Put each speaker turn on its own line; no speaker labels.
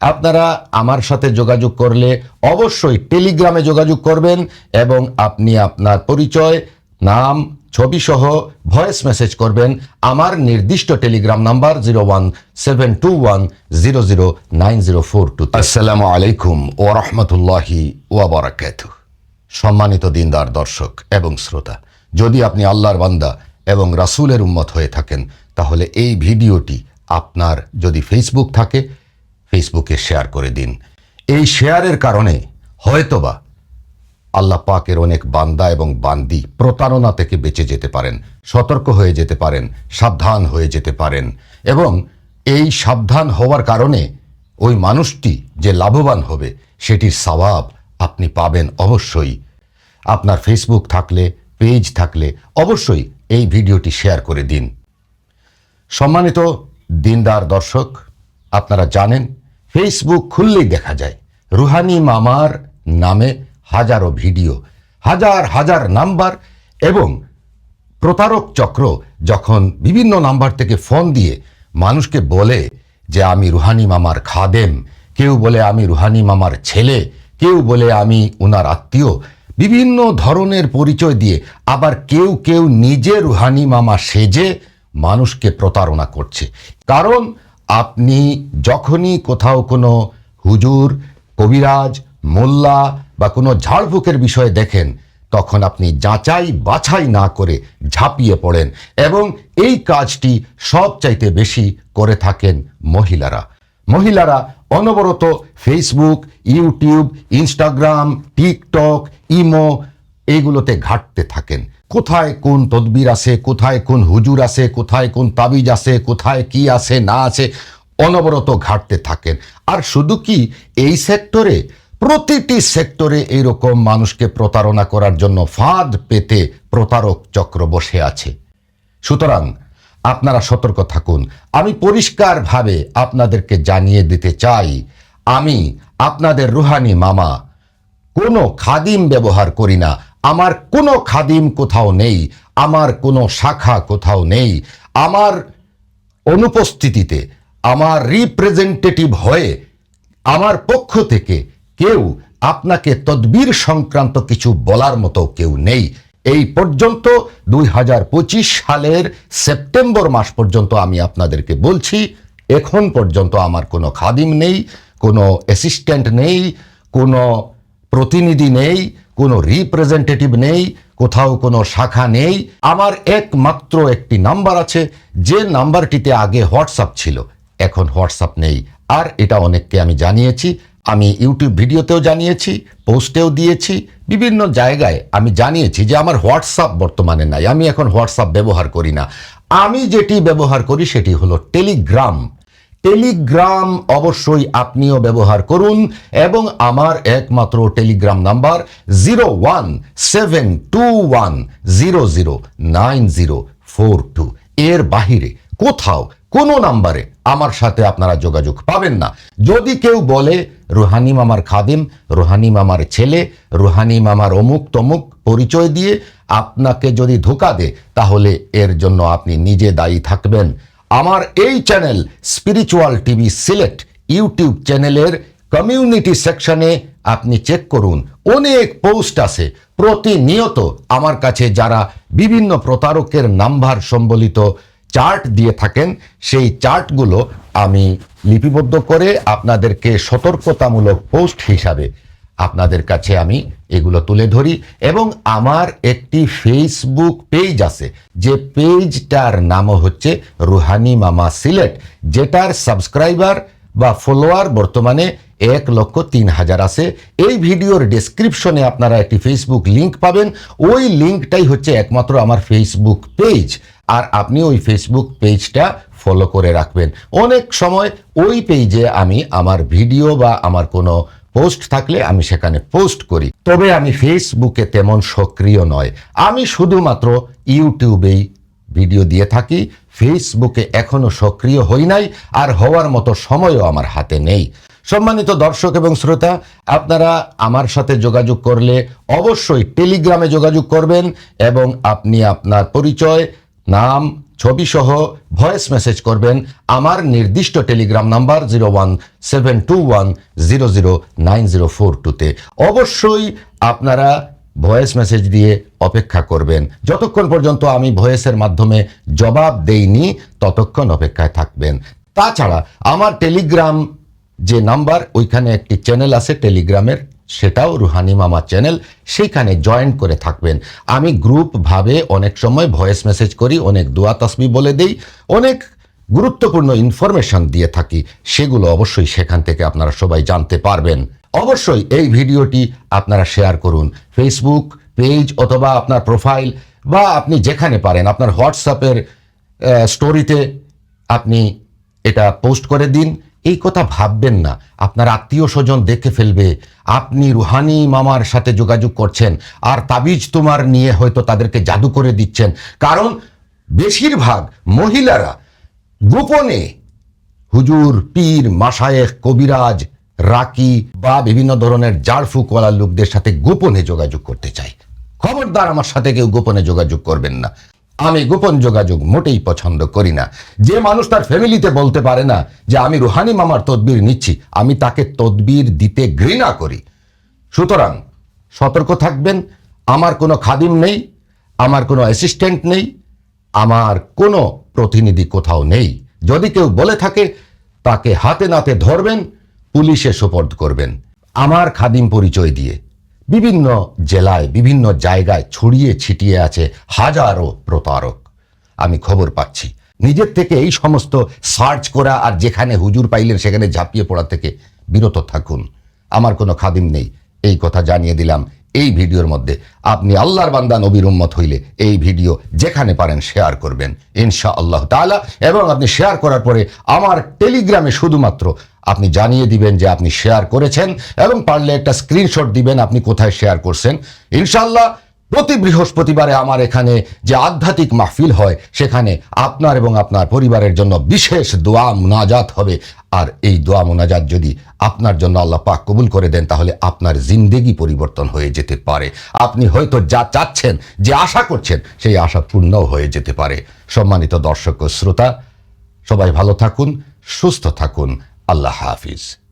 আপনারা আমার সাথে যোগাযোগ করলে অবশ্যই টেলিগ্রামে যোগাযোগ করবেন এবং আপনি আপনার পরিচয়, নাম ছবি সহ ভয়েস মেসেজ করবেন। আমার নির্দিষ্ট Telegram number zero one seven two one zero zero nine zero four two আসসালামু আলাইকুম ও রহমতুল্লাহি ওয়াবারাকাত সম্মানিত দিনদার, দর্শক এবং শ্রোতা, যদি আপনি আল্লাহর বান্দা এবং রাসূলের উম্মত হয়ে থাকেন, তাহলে এই ভিডিওটি আপনার যদি ফেসবুক থাকে ফেসবুকে শেয়ার করে দিন। এই শেয়ারের কারণে হয়তোবা আল্লাহ পাকের অনেক বান্দা এবং বান্দি প্রতারণা থেকে বেঁচে যেতে পারেন, সতর্ক হয়ে যেতে পারেন, সাবধান হয়ে যেতে পারেন এবং এই সাবধান হওয়ার কারণে ওই মানুষটি যে লাভবান হবে, সেটির স্বভাব আপনি পাবেন অবশ্যই। আপনার ফেসবুক থাকলে পেজ থাকলে অবশ্যই এই ভিডিওটি শেয়ার করে দিন। সম্মানিত দিনদার দর্শক, আপনারা জানেন ফেসবুক খুললেই দেখা যায়। রুহানি মামার নামে হাজারো ভিডিও, হাজার হাজার নাম্বার এবং প্রতারক চক্র যখন বিভিন্ন নাম্বার থেকে ফোন দিয়ে মানুষকে বলে যে, আমি রুহানি মামার খাদেম কেউ বলে, আমি রুহানি মামার ছেলে কেউ বলে, আমি উনার আত্মীয় বিভিন্ন ধরনের পরিচয় দিয়ে আবার কেউ কেউ নিজে রুহানি মামা সেজে মানুষকে প্রতারণা করছে। কারণ আপনি যখনই কোথাও কোনো হুজুর, কবিরাজ, মোল্লা বা কোনো ঝাড়ফুকের বিষয়ে দেখেন, তখন আপনি যাচাই বাছাই না করে ঝাঁপিয়ে পড়েন এবং এই কাজটি সবচাইতে বেশি করে থাকেন মহিলারা। মহিলারা অনবরত Facebook YouTube Instagram TikTok imo এইগুলোতে ঘাটতে থাকেন। কোথায় কোন তদবির আছে, কোথায় কোন হুজুর আছে, কোথায় কোন তাবিজ আছে, কোথায় কি আছে, না আছে, অনবরত ঘাটতে থাকেন। আর শুধু কি, এই সেক্টরে, প্রতিটি সেক্টরে এইরকম মানুষকে প্রতারণা করার জন্য ফাঁদ পেতে প্রতারক চক্র বসে আছে। সুতরাং আপনারা সতর্ক থাকুন। আমি পরিষ্কারভাবে আপনাদেরকে জানিয়ে দিতে চাই, আমি আপনাদের রুহানি মামা, কোনো খাদিম ব্যবহার করি না। আমার কোনো খাদিম কোথাও নেই, আমার কোনো শাখা কোথাও নেই, আমার অনুপস্থিতিতে, আমার রিপ্রেজেন্টেটিভ হয়ে, আমার পক্ষ থেকে কেউ আপনাকে তদবির সংক্রান্ত কিছু বলার মতো কেউ নেই। এই পর্যন্ত দুই হাজার পঁচিশ সালের সেপ্টেম্বর মাস পর্যন্ত আমি আপনাদেরকে বলছি, এখন পর্যন্ত আমার কোনো খাদিম নেই, কোনো অ্যাসিস্ট্যান্ট নেই, কোনো প্রতিনিধি নেই, কোনো রিপ্রেজেন্টেটিভ নেই, কোথাও কোনো শাখা নেই। আমার একমাত্র একটি নাম্বার আছে, যে নাম্বারটিতে আগে হোয়াটসঅ্যাপ ছিল, এখন হোয়াটসঅ্যাপ নেই। আর এটা অনেককে আমি জানিয়েছি, আমি ইউটিউব ভিডিওতেও জানিয়েছি, পোস্টেও দিয়েছি, বিভিন্ন জায়গায় আমি জানিয়েছি যে আমার হোয়াটসঅ্যাপ বর্তমানে নাই, আমি এখন হোয়াটসঅ্যাপ ব্যবহার করি না। আমি যেটি ব্যবহার করি সেটি হলো টেলিগ্রাম। টেলিগ্রাম অবশ্যই আপনিও ব্যবহার করুন এবং আমার একমাত্র Telegram number zero one seven two one zero zero nine zero four two. এর বাহিরে কোথাও কোনো নাম্বারে আমার সাথে আপনারা যোগাযোগ পাবেন না। যদি কেউ বলে, রুহানি মামার খাদিম, রুহানি মামার ছেলে, রুহানি মামার অমুক তমুক পরিচয় দিয়ে আপনাকে যদি ধোকা দে তাহলে এর জন্য আপনি নিজে দায়ী থাকবেন। আমার এই channel spiritual TV select YouTube চ্যানেলের কমিউনিটি সেকশনে আপনি চেক করুন। অনেক পোস্ট আছে। প্রতিনিয়ত আমার কাছে যারা বিভিন্ন প্রতারকের নাম্বার সম্বলিত চার্ট দিয়ে থাকেন, সেই চার্টগুলো আমি লিপিবদ্ধ করে আপনাদেরকে সতর্কতামূলক পোস্ট হিসাবে আপনাদের কাছে আমি এগুলো তুলে ধরি এবং আমার একটি ফেসবুক পেজ আছে, যে পেজটার নামও হচ্ছে রুহানি মামা সিলেট, যেটার সাবস্ক্রাইবার বা ফলোয়ার বর্তমানে এক লক্ষ তিন হাজার আছে। এই ভিডিওর ডেসক্রিপশনে আপনারা একটি ফেসবুক লিংক পাবেন। ওই লিঙ্কটাই হচ্ছে একমাত্র আমার ফেসবুক পেজ আর আপনি ওই ফেসবুক পেজটা ফলো করে রাখবেন। অনেক সময় ওই পেজে আমি আমার ভিডিও বা আমার কোনো পোস্ট থাকলে আমি সেখানে পোস্ট করি। তবে আমি ফেসবুকে তেমন সক্রিয় নয়। আমি শুধুমাত্র ইউটিউবেই ভিডিও দিয়ে থাকি। ফেসবুকে এখনও সক্রিয় হই নাই আর হওয়ার মতো সময়ও আমার হাতে নেই। সম্মানিত দর্শক এবং শ্রোতা, আপনারা আমার সাথে যোগাযোগ করলে অবশ্যই টেলিগ্রামে যোগাযোগ করবেন এবং আপনি আপনার পরিচয়, নাম ছবি সহ ভয়েস মেসেজ করবেন আমার নির্দিষ্ট Telegram number zero one seven two one zero zero nine zero four টুতে অবশ্যই আপনারা ভয়েস মেসেজ দিয়ে অপেক্ষা করবেন। যতক্ষণ পর্যন্ত আমি ভয়েসের মাধ্যমে জবাব দেইনি, ততক্ষণ অপেক্ষায় থাকবেন। তাছাড়া আমার টেলিগ্রাম যে নাম্বার ওইখানে একটি চ্যানেল আছে টেলিগ্রামের সেটাও রুহানি মামা চ্যানেল সেইখানে জয়েন করে থাকবেন। আমি গ্রুপভাবে অনেক সময় ভয়েস মেসেজ করি, অনেক দোয়া তসবি বলে দেই, অনেক গুরুত্বপূর্ণ ইনফরমেশন দিয়ে থাকি, সেগুলো অবশ্যই সেখান থেকে আপনারা সবাই জানতে পারবেন। অবশ্যই এই ভিডিওটি আপনারা শেয়ার করুন। ফেসবুক পেজ অথবা আপনার প্রোফাইল বা আপনি যেখানে পারেন, আপনার হোয়াটসঅ্যাপের স্টোরিতে আপনি এটা পোস্ট করে দিন। এই কথা ভাববেন না। আপনার আত্মীয় স্বজন দেখে ফেলবে। আপনি রুহানি মামার সাথে যোগাযোগ করছেন। আর তাবিজ তোমার নিয়ে হয়তো তাদেরকে জাদু করে দিচ্ছেন। কারণ বেশিরভাগ মহিলারা গোপনে হুজুর, পীর মাসায়েখ কবিরাজ, রাকি বা বিভিন্ন ধরনের জাড়ফুকওয়ালা লোকদের সাথে গোপনে যোগাযোগ করতে চাই খবরদার আমার সাথে কেউ গোপনে যোগাযোগ করবেন না। আমি গোপন যোগাযোগ মোটেই পছন্দ করি না। যে মানুষ তার ফ্যামিলিতে বলতে পারে না যে আমি রুহানি মামার তদবির নিচ্ছি, আমি তাকে তদবির দিতে ঘৃণা করি। সুতরাং সতর্ক থাকবেন, আমার কোনো খাদিম নেই, আমার কোনো অ্যাসিস্ট্যান্ট নেই, আমার কোনো প্রতিনিধি কোথাও নেই। যদি কেউ বলে থাকে, তাকে হাতে নাতে ধরবেন, পুলিশে সোপর্দ করবেন। আমার খাদিম পরিচয় দিয়ে। বিভিন্ন জেলায়, বিভিন্ন জায়গায় ছড়িয়ে ছিটিয়ে আছে হাজারো প্রতারক। আমি খবর পাচ্ছি। নিজের থেকে এই সমস্ত সার্চ করা আর যেখানে হুজুর পাইলেন সেখানে ঝাঁপিয়ে পড়া থেকে বিরত থাকুন। আমার কোনো খাদিম নেই। এই কথা জানিয়ে দিলাম এই ভিডিওর মধ্যে। আপনি আল্লাহর বান্দা, নবীর উম্মত হইলে এই ভিডিও যেখানে পারেন শেয়ার করবেন। ইনশা আল্লাহ তাআলা। এবং আপনি শেয়ার করার পরে আমার টেলিগ্রামে শুধুমাত্র আপনি জানিয়ে দিবেন যে আপনি শেয়ার করেছেন এবং পারলে একটা স্ক্রিনশট দিবেন আপনি কোথায় শেয়ার করছেন। ইনশাল্লাহ প্রতি বৃহস্পতিবারে আমার এখানে যে আধ্যাত্মিক মাহফিল হয়, সেখানে আপনার এবং আপনার পরিবারের জন্য বিশেষ দোয়া মুনাজাত হবে। আর এই দোয়া মোনাজাত যদি আপনার জন্য আল্লাহ পাক কবুল করে দেন, তাহলে আপনার জিন্দেগি পরিবর্তন হয়ে যেতে পারে। আপনি হয়তো যা চাচ্ছেন, যে আশা করছেন, সেই আশা পূর্ণ হয়ে যেতে পারে। সম্মানিত দর্শক ও শ্রোতা, সবাই ভালো থাকুন, সুস্থ থাকুন। আল্লাহ হাফিজ।